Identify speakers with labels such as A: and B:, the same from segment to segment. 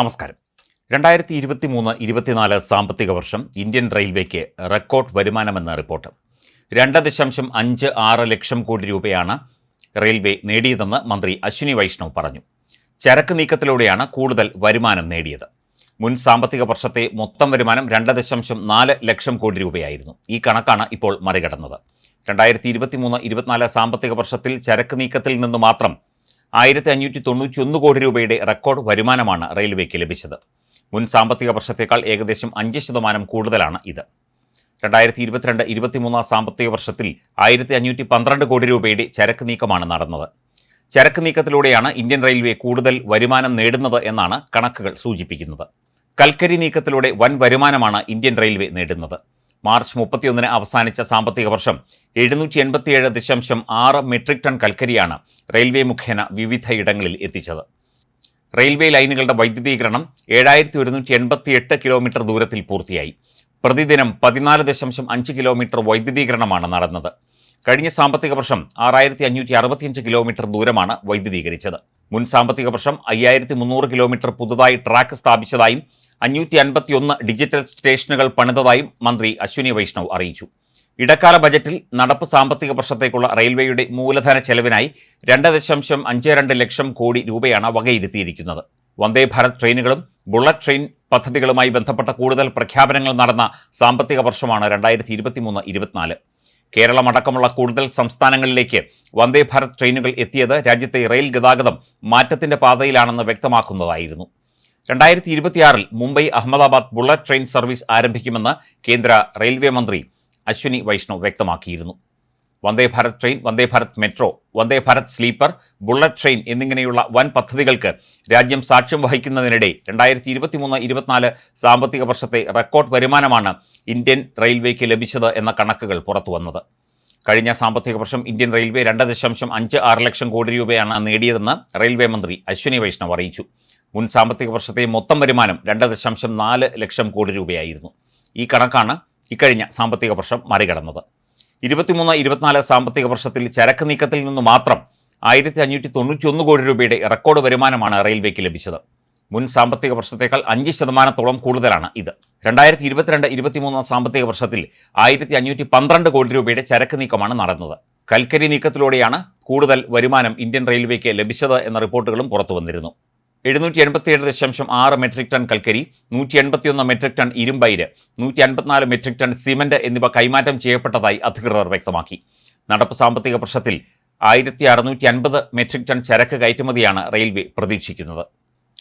A: നമസ്കാരം രണ്ടായിരത്തി ഇരുപത്തി മൂന്ന് ഇരുപത്തിനാല് സാമ്പത്തിക വർഷം ഇന്ത്യൻ റെയിൽവേക്ക് റെക്കോർഡ് വരുമാനമെന്ന റിപ്പോർട്ട് രണ്ട് ദശാംശം അഞ്ച് ആറ് ലക്ഷം കോടി രൂപയാണ് റെയിൽവേ നേടിയതെന്ന് മന്ത്രി അശ്വിനി വൈഷ്ണവ് പറഞ്ഞു ചരക്ക് നീക്കത്തിലൂടെയാണ് കൂടുതൽ വരുമാനം നേടിയത് മുൻ സാമ്പത്തിക വർഷത്തെ മൊത്തം വരുമാനം രണ്ട് ദശാംശം നാല് ലക്ഷം കോടി രൂപയായിരുന്നു ഈ കണക്കാണ് ഇപ്പോൾ മറികടന്നത് രണ്ടായിരത്തി ഇരുപത്തി മൂന്ന് ഇരുപത്തിനാല് സാമ്പത്തിക വർഷത്തിൽ ചരക്ക് നീക്കത്തിൽ നിന്ന് മാത്രം ആയിരത്തി അഞ്ഞൂറ്റി തൊണ്ണൂറ്റി ഒന്ന് കോടി രൂപയുടെ റെക്കോർഡ് വരുമാനമാണ് റെയിൽവേക്ക് ലഭിച്ചത് മുൻ സാമ്പത്തിക വർഷത്തേക്കാൾ ഏകദേശം അഞ്ച് ശതമാനം കൂടുതലാണ് ഇത് രണ്ടായിരത്തി ഇരുപത്തിരണ്ട് ഇരുപത്തിമൂന്നാം സാമ്പത്തിക വർഷത്തിൽ ആയിരത്തി അഞ്ഞൂറ്റി പന്ത്രണ്ട് കോടി രൂപയുടെ ചരക്ക് നീക്കമാണ് നടന്നത് ചരക്ക് നീക്കത്തിലൂടെയാണ് ഇന്ത്യൻ റെയിൽവേ കൂടുതൽ വരുമാനം നേടുന്നത് എന്നാണ് കണക്കുകൾ സൂചിപ്പിക്കുന്നത് കൽക്കരി നീക്കത്തിലൂടെ വൻ വരുമാനമാണ് ഇന്ത്യൻ റെയിൽവേ നേടുന്നത് മാർച്ച് മുപ്പത്തിയൊന്നിന് അവസാനിച്ച സാമ്പത്തിക വർഷം എഴുന്നൂറ്റി എൺപത്തിയേഴ് ദശാംശം ആറ് മെട്രിക് ടൺ കൽക്കരിയാണ് റെയിൽവേ മുഖേന വിവിധ ഇടങ്ങളിൽ എത്തിച്ചത് റെയിൽവേ ലൈനുകളുടെ വൈദ്യുതീകരണം ഏഴായിരത്തി ഒരുന്നൂറ്റി എട്ട് കിലോമീറ്റർ ദൂരത്തിൽ പൂർത്തിയായി പ്രതിദിനം പതിനാല് ദശാംശം അഞ്ച് കിലോമീറ്റർ വൈദ്യുതീകരണമാണ് നടന്നത് കഴിഞ്ഞ സാമ്പത്തിക വർഷം ആറായിരത്തി അഞ്ഞൂറ്റി അറുപത്തിയഞ്ച് കിലോമീറ്റർ ദൂരമാണ് വൈദ്യുതീകരിച്ചത് മുൻ സാമ്പത്തിക വർഷം അയ്യായിരത്തി മുന്നൂറ് കിലോമീറ്റർ പുതുതായി ട്രാക്ക് സ്ഥാപിച്ചതായും അഞ്ഞൂറ്റി അൻപത്തിയൊന്ന് ഡിജിറ്റൽ സ്റ്റേഷനുകൾ പണിതതായും മന്ത്രി അശ്വിനി വൈഷ്ണവ് അറിയിച്ചു ഇടക്കാല ബജറ്റിൽ നടപ്പ് സാമ്പത്തിക വർഷത്തേക്കുള്ള റെയിൽവേയുടെ മൂലധന ചെലവിനായി രണ്ട് ദശാംശം അഞ്ച് രണ്ട് ലക്ഷം കോടി രൂപയാണ് വകയിരുത്തിയിരിക്കുന്നത് വന്ദേ ഭാരത് ട്രെയിനുകളും ബുള്ളറ്റ് ട്രെയിൻ പദ്ധതികളുമായി ബന്ധപ്പെട്ട കൂടുതൽ പ്രഖ്യാപനങ്ങൾ നടന്ന സാമ്പത്തിക വർഷമാണ് രണ്ടായിരത്തി ഇരുപത്തിമൂന്ന് ഇരുപത്തിനാല് കേരളമടക്കമുള്ള കൂടുതൽ സംസ്ഥാനങ്ങളിലേക്ക് വന്ദേ ഭാരത് ട്രെയിനുകൾ എത്തിയത് രാജ്യത്തെ റെയിൽ ഗതാഗതം മാറ്റത്തിന്റെ പാതയിലാണെന്ന് വ്യക്തമാക്കുന്നതായിരുന്നു രണ്ടായിരത്തി ഇരുപത്തിയാറിൽ Mumbai Ahmedabad bullet train service ആരംഭിക്കുമെന്ന് കേന്ദ്ര റെയിൽവേ മന്ത്രി അശ്വിനി വൈഷ്ണവ് വ്യക്തമാക്കിയിരുന്നു Vande Bharat train Vande Bharat metro Vande Bharat sleeper bullet train എന്നിങ്ങനെയുള്ള വൻ പദ്ധതികൾക്ക് രാജ്യം സാക്ഷ്യം വഹിക്കുന്നതിനിടെ രണ്ടായിരത്തി ഇരുപത്തി മൂന്ന് ഇരുപത്തിനാല് സാമ്പത്തിക വർഷത്തെ റെക്കോർഡ് വരുമാനമാണ് ഇന്ത്യൻ റെയിൽവേക്ക് ലഭിച്ചത് എന്ന കണക്കുകൾ പുറത്തു വന്നത് കഴിഞ്ഞ സാമ്പത്തിക വർഷം ഇന്ത്യൻ റെയിൽവേ രണ്ട് ദശാംശം അഞ്ച് ആറ് ലക്ഷം കോടി രൂപയാണ് നേടിയതെന്ന് റെയിൽവേ മന്ത്രി അശ്വിനി വൈഷ്ണവ് അറിയിച്ചു മുൻ സാമ്പത്തിക വർഷത്തെ മൊത്തം വരുമാനം രണ്ട് ദശാംശം നാല് ലക്ഷം കോടി രൂപയായിരുന്നു ഈ കണക്കാണ് ഇക്കഴിഞ്ഞ സാമ്പത്തിക വർഷം മറികടന്നത് ഇരുപത്തിമൂന്ന് ഇരുപത്തിനാല് സാമ്പത്തിക വർഷത്തിൽ ചരക്ക് നീക്കത്തിൽ നിന്ന് മാത്രം ആയിരത്തി അഞ്ഞൂറ്റി തൊണ്ണൂറ്റിയൊന്ന് കോടി രൂപയുടെ റെക്കോർഡ് വരുമാനമാണ് റെയിൽവേക്ക് ലഭിച്ചത് മുൻ സാമ്പത്തിക വർഷത്തേക്കാൾ അഞ്ച് ശതമാനത്തോളം കൂടുതലാണ് ഇത് രണ്ടായിരത്തി ഇരുപത്തിരണ്ട് ഇരുപത്തിമൂന്ന് സാമ്പത്തിക വർഷത്തിൽ ആയിരത്തി അഞ്ഞൂറ്റി പന്ത്രണ്ട് കോടി രൂപയുടെ ചരക്ക് നീക്കമാണ് നടന്നത് കൽക്കരി നീക്കത്തിലൂടെയാണ് കൂടുതൽ വരുമാനം ഇന്ത്യൻ റെയിൽവേക്ക് ലഭിച്ചത് എന്ന റിപ്പോർട്ടുകളും പുറത്തു വന്നിരുന്നു എഴുന്നൂറ്റി ഏഴ് ദശാംശം ആറ് മെട്രിക് ടൺ കൽക്കരി നൂറ്റി എൺപത്തിയൊന്ന് മെട്രിക് ടൺ ഇരുമ്പയിര് നൂറ്റി അൻപത്തിനാല് മെട്രിക് ടൺ സിമന്റ് എന്നിവ കൈമാറ്റം ചെയ്യപ്പെട്ടതായി അധികൃതർ വ്യക്തമാക്കി നടപ്പ് സാമ്പത്തിക വർഷത്തിൽ ആയിരത്തി അറുന്നൂറ്റി അൻപത് മെട്രിക് ടൺ ചരക്ക് കയറ്റുമതിയാണ് റെയിൽവേ പ്രതീക്ഷിക്കുന്നത്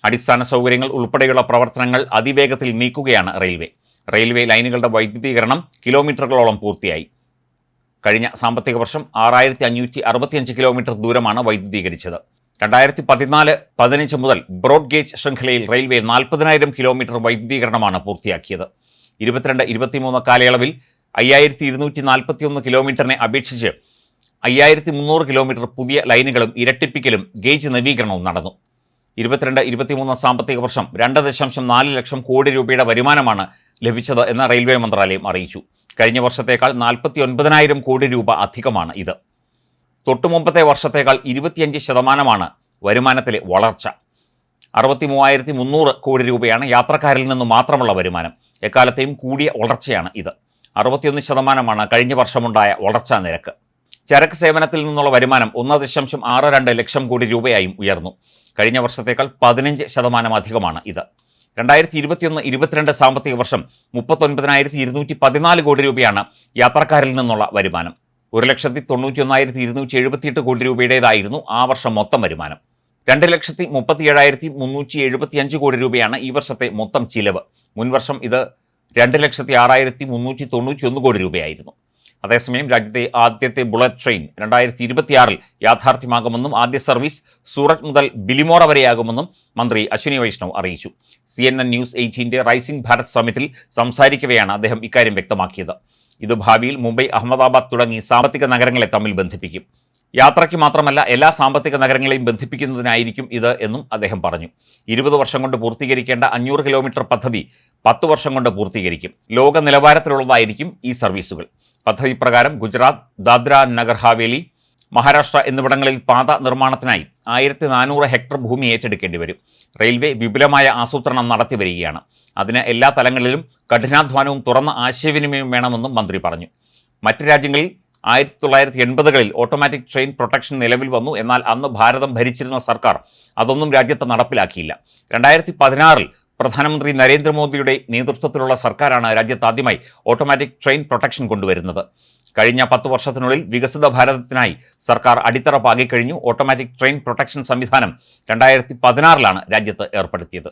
A: അടിസ്ഥാന സൗകര്യങ്ങൾ ഉൾപ്പെടെയുള്ള പ്രവർത്തനങ്ങൾ അതിവേഗത്തിൽ നീക്കുകയാണ് റെയിൽവേ റെയിൽവേ ലൈനുകളുടെ വൈദ്യുതീകരണം കിലോമീറ്ററുകളോളം പൂർത്തിയായി കഴിഞ്ഞ സാമ്പത്തിക വർഷം ആറായിരത്തി അഞ്ഞൂറ്റി അറുപത്തിയഞ്ച് കിലോമീറ്റർ ദൂരമാണ് വൈദ്യുതീകരിച്ചത് രണ്ടായിരത്തി പതിനാല് പതിനഞ്ച് മുതൽ ബ്രോഡ് ഗേജ് ശൃംഖലയിൽ റെയിൽവേ നാൽപ്പതിനായിരം കിലോമീറ്റർ വൈദ്യുതീകരണമാണ് പൂർത്തിയാക്കിയത് ഇരുപത്തിരണ്ട് ഇരുപത്തിമൂന്ന് കാലയളവിൽ അയ്യായിരത്തി ഇരുന്നൂറ്റി നാൽപ്പത്തിയൊന്ന് കിലോമീറ്ററിനെ അപേക്ഷിച്ച് അയ്യായിരത്തി മുന്നൂറ് കിലോമീറ്റർ പുതിയ ലൈനുകളും ഇരട്ടിപ്പിക്കലും ഗേജ് നവീകരണവും നടന്നു ഇരുപത്തിരണ്ട് ഇരുപത്തിമൂന്ന് സാമ്പത്തിക വർഷം രണ്ട് ദശാംശം നാല് ലക്ഷം കോടി രൂപയുടെ വരുമാനമാണ് ലഭിച്ചത് എന്ന് റെയിൽവേ മന്ത്രാലയം അറിയിച്ചു കഴിഞ്ഞ വർഷത്തേക്കാൾ നാൽപ്പത്തി ഒൻപതിനായിരം കോടി രൂപ അധികമാണ് ഇത് തൊട്ടുമുമ്പത്തെ വർഷത്തേക്കാൾ ഇരുപത്തിയഞ്ച് ശതമാനമാണ് വരുമാനത്തിലെ വളർച്ച അറുപത്തി മൂവായിരത്തി മുന്നൂറ് കോടി രൂപയാണ് യാത്രക്കാരിൽ നിന്ന് മാത്രമുള്ള വരുമാനം എക്കാലത്തെയും കൂടിയ വളർച്ചയാണ് ഇത് അറുപത്തിയൊന്ന് ശതമാനമാണ് കഴിഞ്ഞ വർഷമുണ്ടായ വളർച്ചാ നിരക്ക് ചരക്ക് സേവനത്തിൽ നിന്നുള്ള വരുമാനം ഒന്ന് ദശാംശം ആറ് രണ്ട് ലക്ഷം കോടി രൂപയായും ഉയർന്നു കഴിഞ്ഞ വർഷത്തേക്കാൾ പതിനഞ്ച് ശതമാനം അധികമാണ് ഇത് രണ്ടായിരത്തി ഇരുപത്തിയൊന്ന് ഇരുപത്തിരണ്ട് സാമ്പത്തിക വർഷം മുപ്പത്തൊൻപതിനായിരത്തി ഇരുന്നൂറ്റി പതിനാല് കോടി രൂപയാണ് യാത്രക്കാരിൽ നിന്നുള്ള വരുമാനം ഒരു ലക്ഷത്തി തൊണ്ണൂറ്റി ഒന്നായിരത്തി ഇരുന്നൂറ്റി എഴുപത്തിയെട്ട് കോടി രൂപയുടേതായിരുന്നു ആ വർഷം മൊത്തം വരുമാനം രണ്ട് ലക്ഷത്തി മുപ്പത്തി ഏഴായിരത്തി മുന്നൂറ്റി എഴുപത്തി അഞ്ച് കോടി രൂപയാണ് ഈ വർഷത്തെ മൊത്തം ചിലവ് മുൻവർഷം ഇത് രണ്ട് ലക്ഷത്തി ആറായിരത്തി മുന്നൂറ്റി തൊണ്ണൂറ്റി ഒന്ന് കോടി രൂപയായിരുന്നു അതേസമയം രാജ്യത്തെ ആദ്യത്തെ ബുള്ളറ്റ് ട്രെയിൻ രണ്ടായിരത്തി ഇരുപത്തിയാറിൽ യാഥാർത്ഥ്യമാകുമെന്നും ആദ്യ സർവീസ് സൂറത്ത് മുതൽ ബിലിമോറ വരെയാകുമെന്നും മന്ത്രി അശ്വിനി വൈഷ്ണവ് അറിയിച്ചു സി എൻ എൻ ന്യൂസ് എയ്റ്റീൻ്റെ റൈസിംഗ് ഭാരത് സമിറ്റിൽ സംസാരിക്കവെയാണ് അദ്ദേഹം ഇക്കാര്യം വ്യക്തമാക്കിയത് ഇത് ഭാവിയിൽ മുംബൈ അഹമ്മദാബാദ് തുടങ്ങി സാമ്പത്തിക നഗരങ്ങളെ തമ്മിൽ ബന്ധിപ്പിക്കും യാത്രയ്ക്ക് മാത്രമല്ല എല്ലാ സാമ്പത്തിക നഗരങ്ങളെയും ബന്ധിപ്പിക്കുന്നതിനായിരിക്കും ഇത് എന്നും അദ്ദേഹം പറഞ്ഞു ഇരുപത് വർഷം കൊണ്ട് പൂർത്തീകരിക്കേണ്ട അഞ്ഞൂറ് കിലോമീറ്റർ പദ്ധതി പത്ത് വർഷം കൊണ്ട് പൂർത്തീകരിക്കും ലോക നിലവാരത്തിലുള്ളതായിരിക്കും ഈ സർവീസുകൾ പദ്ധതി പ്രകാരം ഗുജറാത്ത് ദാദ്ര നഗർ ഹാവേലി മഹാരാഷ്ട്ര എന്നിവിടങ്ങളിൽ പാത നിർമ്മാണത്തിനായി ആയിരത്തി നാനൂറ് ഹെക്ടർ ഭൂമി ഏറ്റെടുക്കേണ്ടി വരും റെയിൽവേ വിപുലമായ ആസൂത്രണം നടത്തി വരികയാണ് അതിന് എല്ലാ തലങ്ങളിലും കഠിനാധ്വാനവും തുറന്ന ആശയവിനിമയവും വേണമെന്നും മന്ത്രി പറഞ്ഞു മറ്റ് രാജ്യങ്ങളിൽ ആയിരത്തി തൊള്ളായിരത്തി എൺപതുകളിൽ ഓട്ടോമാറ്റിക് ട്രെയിൻ പ്രൊട്ടക്ഷൻ നിലവിൽ വന്നു എന്നാൽ അന്ന് ഭാരതം ഭരിച്ചിരുന്ന സർക്കാർ അതൊന്നും രാജ്യത്ത് നടപ്പിലാക്കിയില്ല രണ്ടായിരത്തി പതിനാറിൽ പ്രധാനമന്ത്രി നരേന്ദ്രമോദിയുടെ നേതൃത്വത്തിലുള്ള സർക്കാരാണ് രാജ്യത്ത് ആദ്യമായി ഓട്ടോമാറ്റിക് ട്രെയിൻ പ്രൊട്ടക്ഷൻ കൊണ്ടുവരുന്നത് കഴിഞ്ഞ പത്ത് വർഷത്തിനുള്ളിൽ വികസിത ഭാരതത്തിനായി സർക്കാർ അടിത്തറ പാകിക്കഴിഞ്ഞു ഓട്ടോമാറ്റിക് ട്രെയിൻ പ്രൊട്ടക്ഷൻ സംവിധാനം രണ്ടായിരത്തി പതിനാറിലാണ് രാജ്യത്ത് ഏർപ്പെടുത്തിയത്